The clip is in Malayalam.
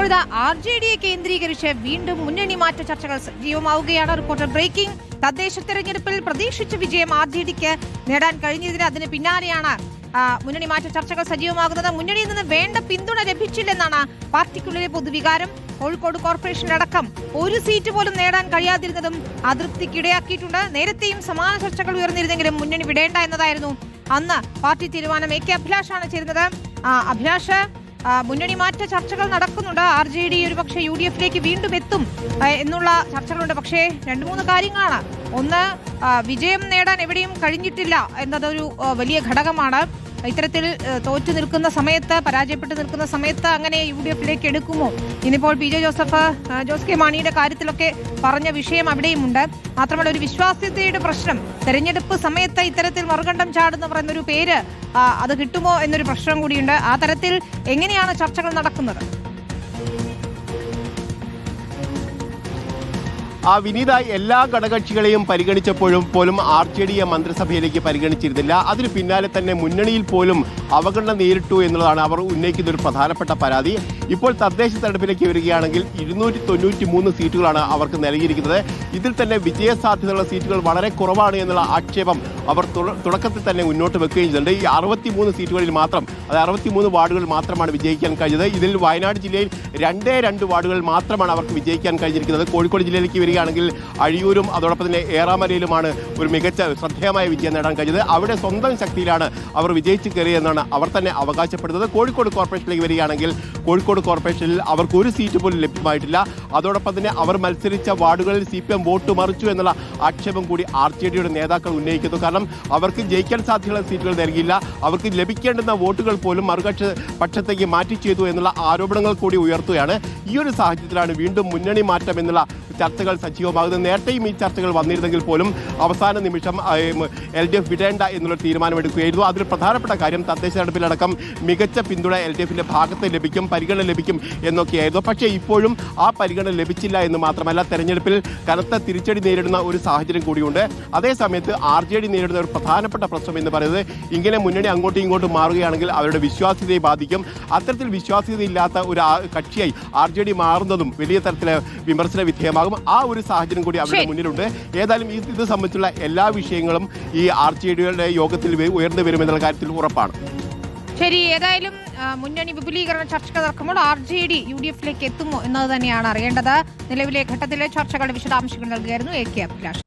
ഇപ്പോഴിതാ ആർ ജെ ഡിയെ കേന്ദ്രീകരിച്ച് വീണ്ടും മുന്നണി മാറ്റ ചർച്ചകൾ സജീവമാവുകയാണ്. Reporter breaking. തദ്ദേശ തെരഞ്ഞെടുപ്പിൽ പ്രതീക്ഷിച്ച വിജയം ആർ ജെ ഡിക്ക് നേടാൻ കഴിഞ്ഞതിന് അതിന് പിന്നാലെയാണ് മുന്നണി മാറ്റ ചർച്ചകൾ സജീവമാകുന്നത്. മുന്നണിയിൽ നിന്ന് വേണ്ട പിന്തുണ ലഭിച്ചില്ലെന്നാണ് പാർട്ടിക്കുള്ളിലെ പൊതുവികാരം. കോഴിക്കോട് കോർപ്പറേഷനിലടക്കം ഒരു സീറ്റ് പോലും നേടാൻ കഴിയാതിരുന്നതും അതൃപ്തിക്കിടയാക്കിയിട്ടുണ്ട്. നേരത്തെയും സമാന ചർച്ചകൾ ഉയർന്നിരുന്നെങ്കിലും മുന്നണി വിടേണ്ട എന്നതായിരുന്നു അന്ന് പാർട്ടി തീരുമാനം. എ കെ അഭിലാഷാണ് ചേരുന്നത്. അഭിലാഷ് മുന്നണി മാറ്റ ചർച്ചകൾ നടക്കുന്നുണ്ട്. ആർ ജെ ഡി ഒരു പക്ഷേ യു ഡി എഫിലേക്ക് വീണ്ടും എത്തും എന്നുള്ള ചർച്ചകളുണ്ട്. പക്ഷേ രണ്ട് മൂന്ന് കാര്യങ്ങളാണ്. ഒന്ന് വിജയം നേടാൻ എവിടെയും കഴിഞ്ഞിട്ടില്ല എന്നതൊരു വലിയ ഘടകമാണ്. ഇത്തരത്തിൽ തോറ്റു നിൽക്കുന്ന സമയത്ത് പരാജയപ്പെട്ട് നിൽക്കുന്ന സമയത്ത് അങ്ങനെ യു ഡി എഫിലേക്ക് എടുക്കുമോ? ഇന്നിപ്പോൾ P J Joseph Jose K മാണിയുടെ കാര്യത്തിലൊക്കെ പറഞ്ഞ വിഷയം അവിടെയുമുണ്ട്. മാത്രമല്ല ഒരു വിശ്വാസ്യതയുടെ പ്രശ്നം. തെരഞ്ഞെടുപ്പ് സമയത്ത് ഇത്തരത്തിൽ മറുകണ്ഠം ചാടുന്ന പറയുന്നൊരു പേര് അത് കിട്ടുമോ എന്നൊരു പ്രശ്നം കൂടിയുണ്ട്. ആ തരത്തിൽ എങ്ങനെയാണ് ചർച്ചകൾ നടക്കുന്നത്? ആ വിനീത എല്ലാ ഘടകകക്ഷികളെയും പരിഗണിച്ചപ്പോഴും പോലും ആർ ജെ ഡിയെ മന്ത്രിസഭയിലേക്ക് പരിഗണിച്ചിരുന്നില്ല. അതിന് പിന്നാലെ തന്നെ മുന്നണിയിൽ പോലും അവഗണന നേരിട്ടു എന്നുള്ളതാണ് അവർ ഉന്നയിക്കുന്ന ഒരു പ്രധാനപ്പെട്ട പരാതി. ഇപ്പോൾ തദ്ദേശ തെരഞ്ഞെടുപ്പിലേക്ക് വരികയാണെങ്കിൽ ഇരുന്നൂറ്റി തൊണ്ണൂറ്റി മൂന്ന് സീറ്റുകളാണ് അവർക്ക് നൽകിയിരിക്കുന്നത്. ഇതിൽ തന്നെ വിജയസാധ്യതയുള്ള സീറ്റുകൾ വളരെ കുറവാണ് എന്നുള്ള ആക്ഷേപം അവർ തുടക്കത്തിൽ തന്നെ മുന്നോട്ട് വെക്കുകയും ചെയ്തിട്ടുണ്ട് ഈ അറുപത്തിമൂന്ന് സീറ്റുകളിൽ മാത്രം അത് അറുപത്തിമൂന്ന് വാർഡുകൾ മാത്രമാണ് വിജയിക്കാൻ കഴിഞ്ഞത്. ഇതിൽ വയനാട് ജില്ലയിൽ രണ്ടേ രണ്ട് വാർഡുകൾ മാത്രമാണ് അവർക്ക് വിജയിക്കാൻ കഴിഞ്ഞിരിക്കുന്നത്. കോഴിക്കോട് ജില്ലയിലേക്ക് വരികയാണെങ്കിൽ അഴിയൂരും അതോടൊപ്പം തന്നെ ഏറാമലയിലുമാണ് ഒരു മികച്ച ശ്രദ്ധേയമായ വിജയം നേടാൻ കഴിഞ്ഞത്. അവിടെ സ്വന്തം ശക്തിയിലാണ് അവർ വിജയിച്ച് കയറിയെന്നാണ് അവർ തന്നെ അവകാശപ്പെടുന്നത്. കോഴിക്കോട് കോർപ്പറേഷനിലേക്ക് വരികയാണെങ്കിൽ കോഴിക്കോട് കോർപ്പറേഷനിൽ അവർക്ക് ഒരു സീറ്റ് പോലും ലഭ്യമായിട്ടില്ല. അതോടൊപ്പം തന്നെ അവർ മത്സരിച്ച വാർഡുകളിൽ സി പി എം വോട്ട് മറിച്ചു എന്നുള്ള ആക്ഷേപം കൂടി ആർ ജെ ഡിയുടെ നേതാക്കൾ ഉന്നയിക്കുന്നു. കാരണം അവർക്ക് ജയിക്കാൻ സാധ്യതയുള്ള സീറ്റുകൾ നൽകിയില്ല. അവർക്ക് ലഭിക്കേണ്ടുന്ന വോട്ടുകൾ പോലും മറുകക്ഷ പക്ഷത്തേക്ക് മാറ്റി ചെയ്തു എന്നുള്ള ആരോപണങ്ങൾ കൂടി ഉയർത്തുകയാണ്. ഈ ഒരു സാഹചര്യത്തിലാണ് വീണ്ടും മുന്നണി മാറ്റം എന്നുള്ള ചർച്ചകൾ സജീവമാകുന്നത്. നേരത്തെയും ഈ ചർച്ചകൾ വന്നിരുന്നെങ്കിൽ പോലും അവസാന നിമിഷം എൽ ഡി എഫ് വിടേണ്ട എന്നുള്ള തീരുമാനമെടുക്കുകയായിരുന്നു. അതിൽ പ്രധാനപ്പെട്ട കാര്യം തദ്ദേശ തെരഞ്ഞെടുപ്പിലടക്കം മികച്ച പിന്തുണ എൽ ഡി എഫിന്റെ ഭാഗത്ത് ലഭിക്കും പരിഗണന ലഭിക്കും എന്നൊക്കെയായിരുന്നു. പക്ഷേ ഇപ്പോഴും ആ പരിഗണന ലഭിച്ചില്ല എന്ന് മാത്രമല്ല തെരഞ്ഞെടുപ്പിൽ കനത്ത തിരിച്ചടി നേരിടുന്ന ഒരു സാഹചര്യം കൂടിയുണ്ട്. അതേസമയത്ത് ആർ ജെ ഡി നേരിടുന്ന ഒരു പ്രധാനപ്പെട്ട പ്രശ്നം എന്ന് പറയുന്നത് ഇങ്ങനെ മുന്നണി അങ്ങോട്ടും ഇങ്ങോട്ടും മാറുകയാണെങ്കിൽ അവരുടെ വിശ്വാസ്യതയെ ബാധിക്കും. അത്തരത്തിൽ വിശ്വാസ്യതയില്ലാത്ത ഒരു കക്ഷിയായി ആർ ജെ ഡി മാറുന്നതും വലിയ തരത്തിലെ വിമർശന വിധേയമാകും. ആ ഒരു സാഹചര്യം കൂടി അവരുടെ മുന്നിലുണ്ട്. ഏതായാലും ഇത് സംബന്ധിച്ചുള്ള എല്ലാ വിഷയങ്ങളും ഈ ആർ ജെ ഡിയുടെ യോഗത്തിൽ ഉയർന്നു വരുമെന്നുള്ള കാര്യത്തിൽ ഉറപ്പാണ്. ശരി ഏതായാലും മുന്നണി വിപുലീകരണ ചർച്ചകൾ നടക്കുമ്പോൾ R J D U D എഫിലേക്ക് എത്തുമോ എന്നത് തന്നെയാണ് അറിയേണ്ടത്. നിലവിലെ ഘട്ടത്തിലെ ചർച്ചകളുടെ വിശദാംശങ്ങൾ നൽകുകയായിരുന്നു എ കെ അഭിലാഷ്.